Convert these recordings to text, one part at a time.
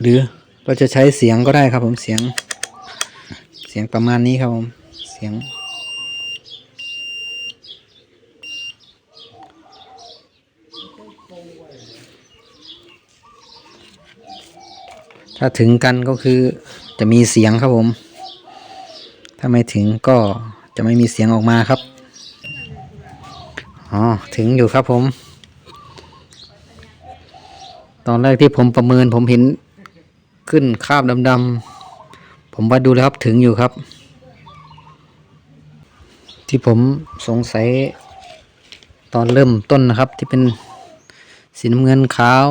หรือเราจะใช้เสียงก็ได้ครับผมเสียง เสียงประมาณนี้ครับผมเสียง ถ้าถึงกันก็คือจะมีเสียงครับผม ถ้าไม่ถึงก็จะไม่มีเสียงออกมาครับอ๋อถึงอยู่ครับผม ตอนแรกที่ผมประเมินผมเห็น ขึ้นคราบดำๆผมวัดดูแล้วครับถึงอยู่ครับ ที่ผมสงสัยตอนเริ่มต้นนะครับที่เป็นสีน้ำเงินขาว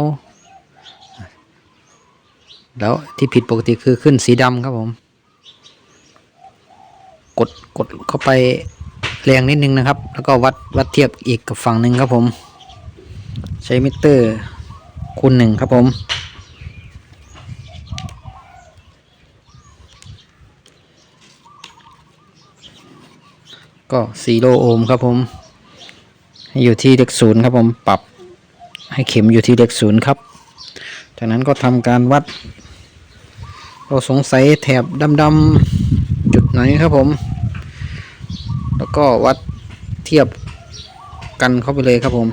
แล้วที่ผิดปกติคือขึ้นสีดำครับผม กดกดเข้าไปแรงนิดนึงนะครับ แล้วก็วัดวัดเทียบอีกกับฝั่งหนึ่งครับผม ใช้มิเตอร์คูณหนึ่งครับผม ก็4โลโอห์มครับผม ให้อยู่ที่เลขศูนย์ครับผมปรับให้เข็มอยู่ที่เลขศูนย์ครับ จากนั้นก็ทำการวัด เราสงสัยแถบดำๆจุดไหนครับผม แล้วก็วัดเทียบกันเข้าไปเลยครับผม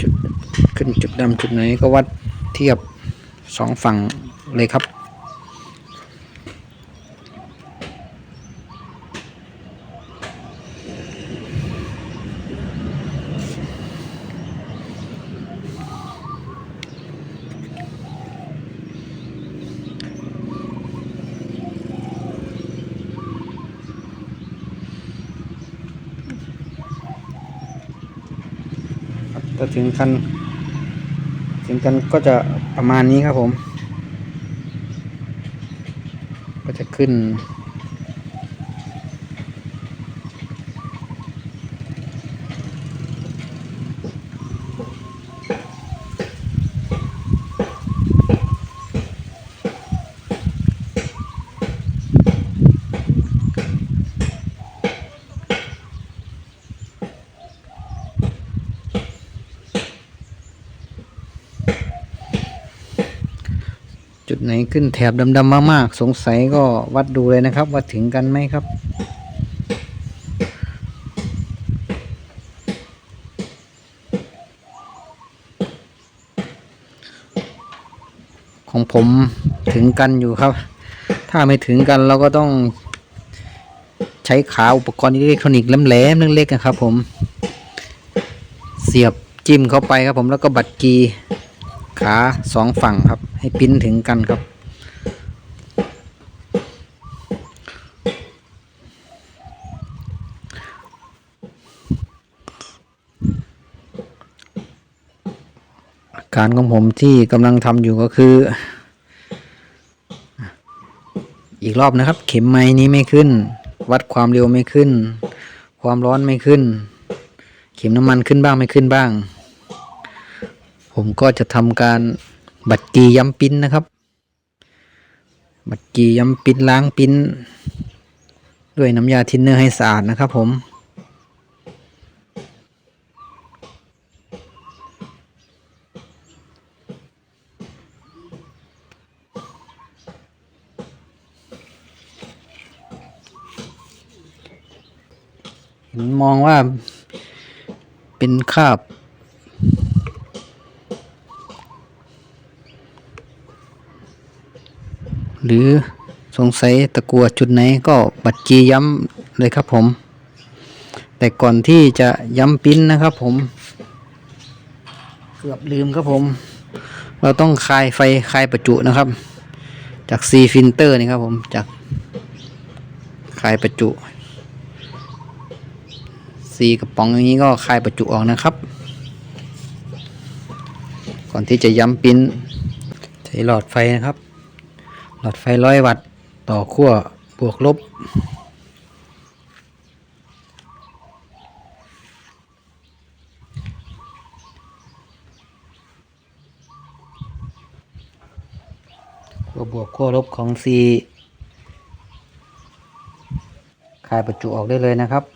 จุดขึ้นจุดดำจุดไหนก็วัดเทียบสองฝั่งเลยครับ ถึงกันถึงกันก็จะประมาณนี้ครับผม ก็จะขึ้น จุดไหนขึ้นแถบดำๆมากๆ สงสัยก็วัดดูเลยนะครับ ว่าถึงกันไหมครับ ของผมถึงกันอยู่ครับ ถ้าไม่ถึงกันเราก็ต้องใช้ขาอุปกรณ์อิเล็กทรอนิกส์แหลมๆเล็กๆนะครับผม เสียบจิ้มเข้าไปครับผมแล้วก็บัดกี ขาสองฝั่งครับ ให้ปิ้นถึงกันครับอาการของผมที่กำลังทำอยู่ก็คือ อีกรอบนะครับ เข็มไม้นี้ไม่ขึ้น วัดความเร็วไม่ขึ้น ความร้อนไม่ขึ้น เข็มน้ำมันขึ้นบ้างไม่ขึ้นบ้าง ผมก็จะทำการบัดกีย้ำปิ้นนะครับ บัดกีย้ำปิ้นล้างปิ้น ด้วยน้ำยาทินเนอร์ให้สะอาดนะครับผมเห็นมองว่าเป็นคราบ หรือสงสัยตะกัวจุดไหนก็บัดจีย้ำเลยครับผม แต่ก่อนที่จะย้ำปิ้นนะครับผม เกือบลืมครับผม เราต้องคลายไฟคลายประจุนะครับ จากซีฟิลเตอร์นี่ครับผมจากคลายประจุซีกระป๋องอย่างนี้ก็คลายประจุออกนะครับ ก่อนที่จะย้ำปิ้นใช้หลอดไฟนะครับ หลอดไฟร้อยวัตต์ต่อขั้วบวกลบ ขั้วบวกขั้วลบของ C คลายประจุออกได้เลยนะครับ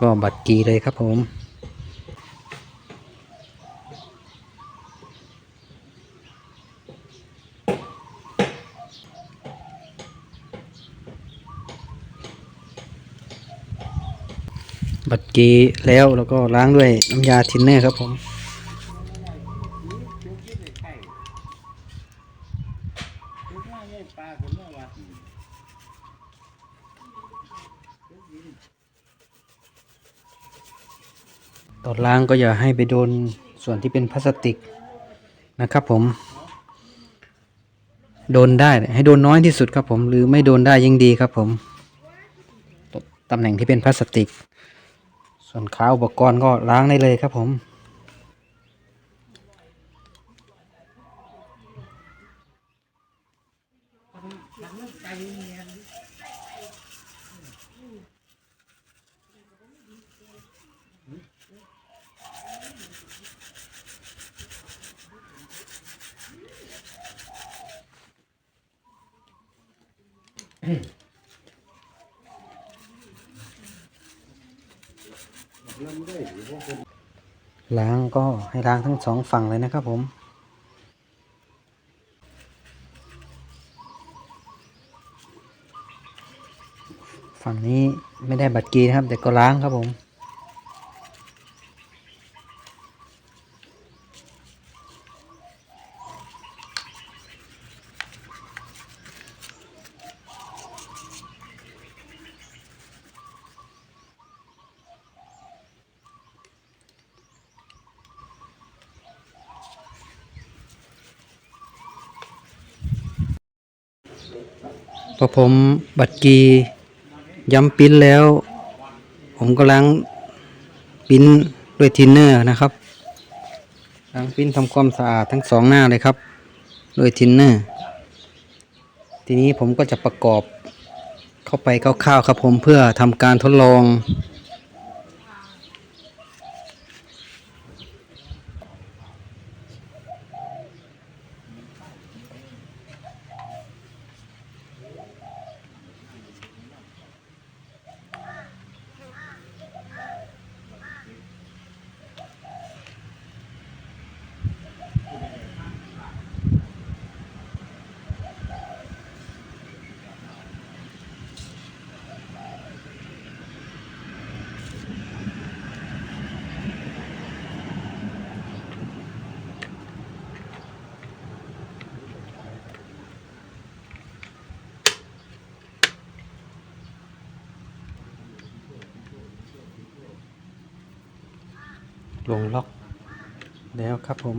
ก็บัตรกีเลยครับผมบัตรกีแล้วแล้วก็ล้างด้วยน้ำยาทินเนอร์ครับผม ตอนล้างก็อย่าให้ไปโดนส่วนที่เป็นพลาสติกนะครับผม โดนได้ให้โดนน้อยที่สุดครับผม หรือไม่โดนได้ยิ่งดีครับผมตำแหน่งที่เป็นพลาสติก ส่วนขาอุปกรณ์ก็ล้างได้เลยครับผม ล้างก็ให้ล้างทั้งสองฝั่งเลยนะครับผม ฝั่งนี้ไม่ได้บัตรกีนะครับ แต่ก็ล้างครับผม พอผมบัตรกีย้ำปิ้นแล้ว ผมก็ล้างปิ้นด้วยทินเนอร์นะครับล้างปิ้นทำความสะอาดทั้งสองหน้าเลยครับด้วยทินเนอร์ทีนี้ผมก็จะประกอบเข้าไปคร่าวๆครับผมเพื่อทำการทดลอง ลงล็อกแล้วครับผม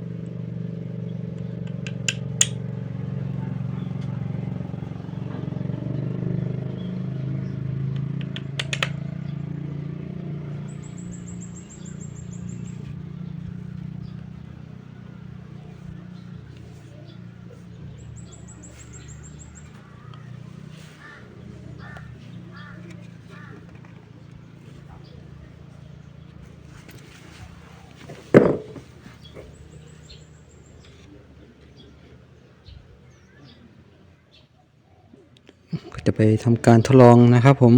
จะไปทำการทดลองนะครับผม